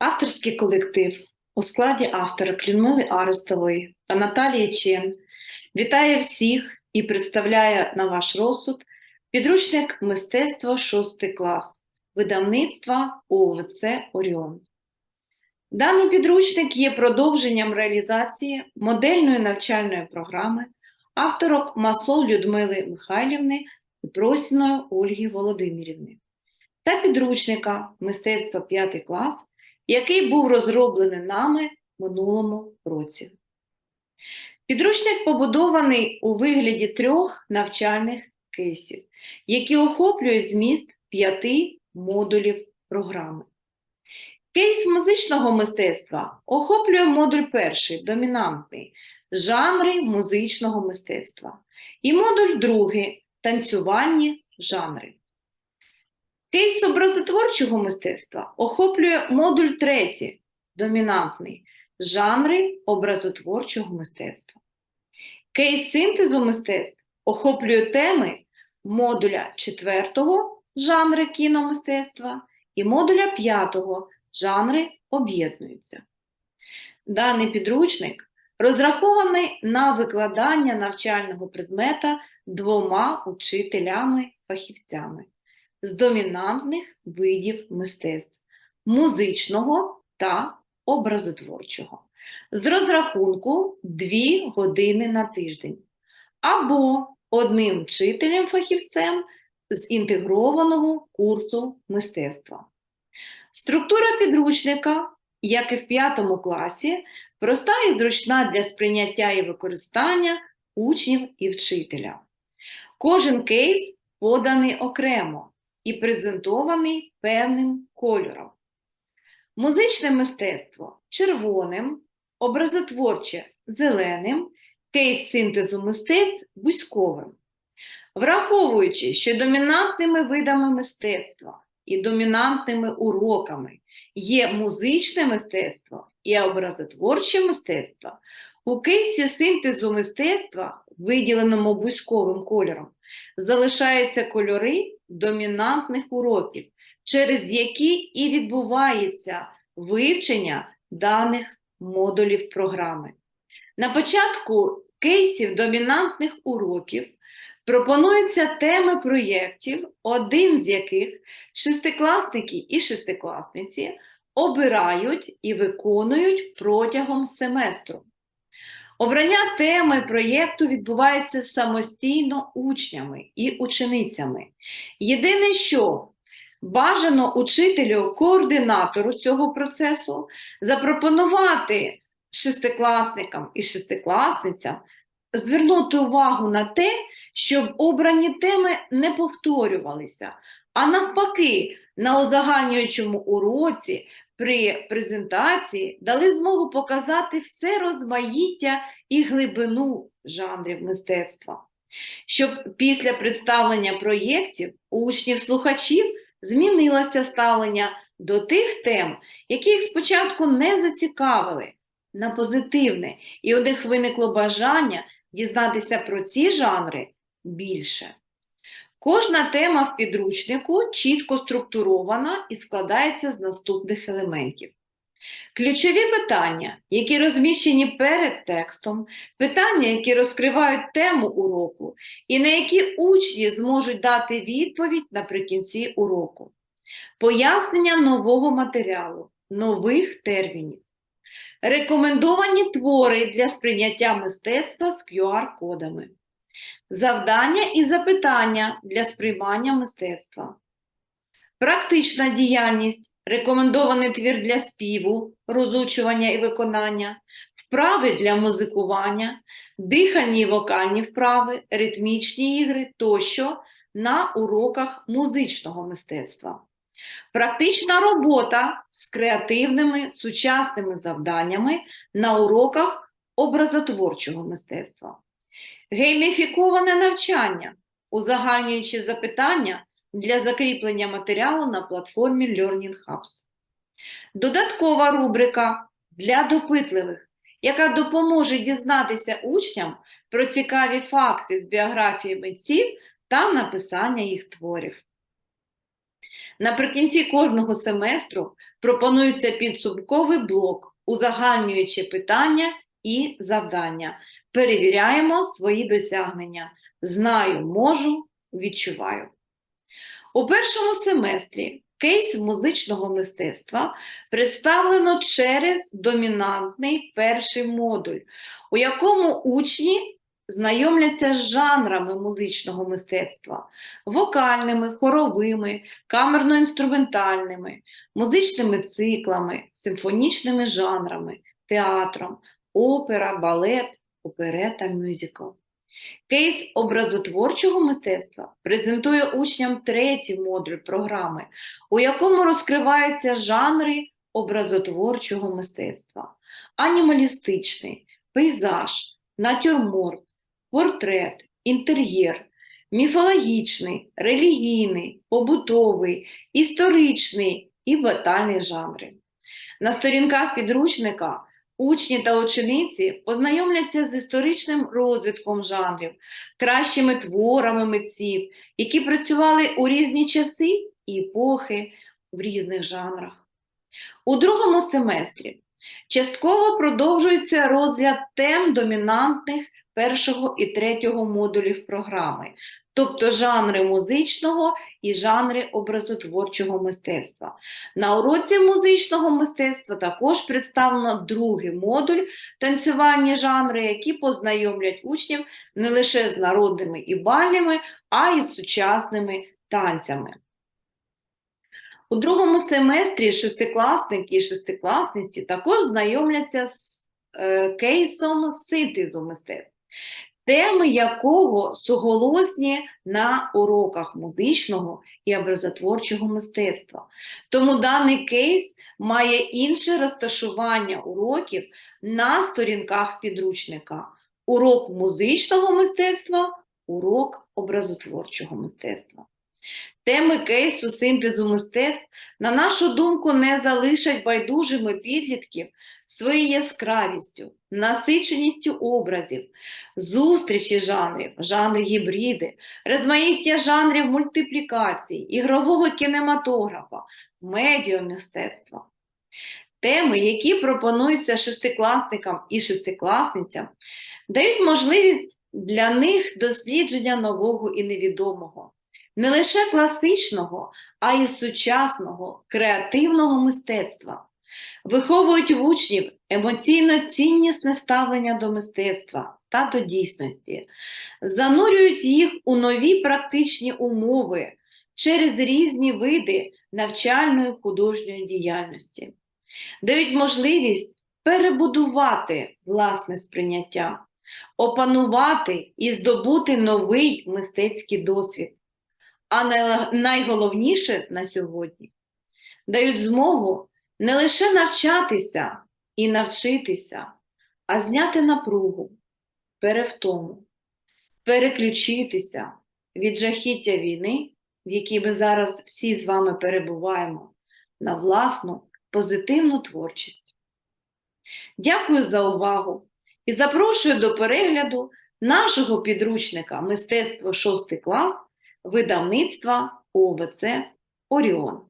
Авторський колектив у складі авторок Людмили Арестової та Наталії Чен вітає всіх і представляє на ваш розсуд підручник мистецтво 6 клас видавництва ОВЦ Оріон. Даний підручник є продовженням реалізації модельної навчальної програми авторок Масол Людмили Михайлівни і Просіної Ольги Володимирівни та підручника мистецтво 5 клас який був розроблений нами в минулому році. Підручник побудований у вигляді трьох навчальних кейсів, які охоплюють зміст п'яти модулів програми. Кейс музичного мистецтва охоплює модуль перший, домінантний, жанри музичного мистецтва, і модуль другий танцювальні жанри. Кейс образотворчого мистецтва охоплює модуль третій, домінантний, жанри образотворчого мистецтва. Кейс синтезу мистецтв охоплює теми модуля четвертого жанри кіномистецтва і модуля п'ятого жанри об'єднуються. Даний підручник розрахований на викладання навчального предмета двома учителями-фахівцями з домінантних видів мистецтв музичного та образотворчого, з розрахунку 2 години на тиждень, або одним вчителем-фахівцем з інтегрованого курсу мистецтва. Структура підручника, як і в 5 класі, проста і зручна для сприйняття і використання учнів і вчителя. Кожен кейс поданий окремо і презентований певним кольором. Музичне мистецтво червоним, образотворче зеленим, кейс синтезу мистецтв бузьковим. Враховуючи, що домінантними видами мистецтва і домінантними уроками є музичне мистецтво і образотворче мистецтво, у кейсі синтезу мистецтва, виділеному бузьковим кольором, залишаються кольори домінантних уроків, через які і відбувається вивчення даних модулів програми. На початку кейсів домінантних уроків пропонуються теми проєктів, один з яких шестикласники і шестикласниці обирають і виконують протягом семестру. Обрання теми проєкту відбувається самостійно учнями і ученицями. Єдине, що бажано учителю, координатору цього процесу запропонувати шестикласникам і шестикласницям звернути увагу на те, щоб обрані теми не повторювалися, а навпаки, на узагальнюючому уроці при презентації дали змогу показати все розмаїття і глибину жанрів мистецтва, щоб після представлення проєктів у учнів-слухачів змінилося ставлення до тих тем, які їх спочатку не зацікавили, на позитивне, і у них виникло бажання дізнатися про ці жанри більше. Кожна тема в підручнику чітко структурована і складається з наступних елементів. Ключові питання, які розміщені перед текстом, питання, які розкривають тему уроку, і на які учні зможуть дати відповідь наприкінці уроку, пояснення нового матеріалу, нових термінів, рекомендовані твори для сприйняття мистецтва з QR-кодами. Завдання і запитання для сприймання мистецтва. Практична діяльність, рекомендований твір для співу, розучування і виконання, вправи для музикування, дихальні і вокальні вправи, ритмічні ігри тощо на уроках музичного мистецтва. Практична робота з креативними сучасними завданнями на уроках образотворчого мистецтва. Гейміфіковане навчання, узагальнюючи запитання для закріплення матеріалу на платформі Learning Hubs. Додаткова рубрика для допитливих, яка допоможе дізнатися учням про цікаві факти з біографії митців та написання їх творів. Наприкінці кожного семестру пропонується підсумковий блок, узагальнюючи питання і завдання. Перевіряємо свої досягнення. Знаю, можу, відчуваю. У першому семестрі кейс музичного мистецтва представлено через домінантний перший модуль, у якому учні знайомляться з жанрами музичного мистецтва вокальними, хоровими, камерно-інструментальними, музичними циклами, симфонічними жанрами, театром, опера, балет, оперета, мюзикл. Кейс образотворчого мистецтва презентує учням третій модуль програми, у якому розкриваються жанри образотворчого мистецтва: анімалістичний, пейзаж, натюрморт, портрет, інтер'єр, міфологічний, релігійний, побутовий, історичний і батальний жанри. На сторінках підручника учні та учениці познайомляться з історичним розвитком жанрів, кращими творами митців, які працювали у різні часи і епохи в різних жанрах. У другому семестрі частково продовжується розгляд тем домінантних першого і третього модулів програми, тобто жанри музичного і жанри образотворчого мистецтва. На уроці музичного мистецтва також представлено другий модуль танцювальні жанри, які познайомлять учнів не лише з народними і бальними, а й з сучасними танцями. У другому семестрі шестикласники і шестикласниці також знайомляться з е, кейсом синтезу мистецтв, теми якого суголосні на уроках музичного і образотворчого мистецтва. Тому даний кейс має інше розташування уроків на сторінках підручника. Урок музичного мистецтва, урок образотворчого мистецтва. Теми кейсу синтезу мистецтв, на нашу думку, не залишать байдужими підлітків своєю яскравістю, насиченістю образів, зустрічі жанрів, жанри гібриди, розмаїття жанрів мультиплікації, ігрового кінематографа, медіамистецтва. Теми, які пропонуються шестикласникам і шестикласницям, дають можливість для них дослідження нового і невідомого не лише класичного, а й сучасного креативного мистецтва, виховують в учнів емоційно ціннісне ставлення до мистецтва та до дійсності, занурюють їх у нові практичні умови через різні види навчальної художньої діяльності, дають можливість перебудувати власне сприйняття, опанувати і здобути новий мистецький досвід а найголовніше на сьогодні дають змогу не лише навчатися і навчитися, а зняти напругу, перевтому, переключитися від жахіття війни, в якій ми зараз всі з вами перебуваємо, на власну позитивну творчість. Дякую за увагу і запрошую до перегляду нашого підручника Мистецтво 6 клас видавництва ОВЦ Оріон.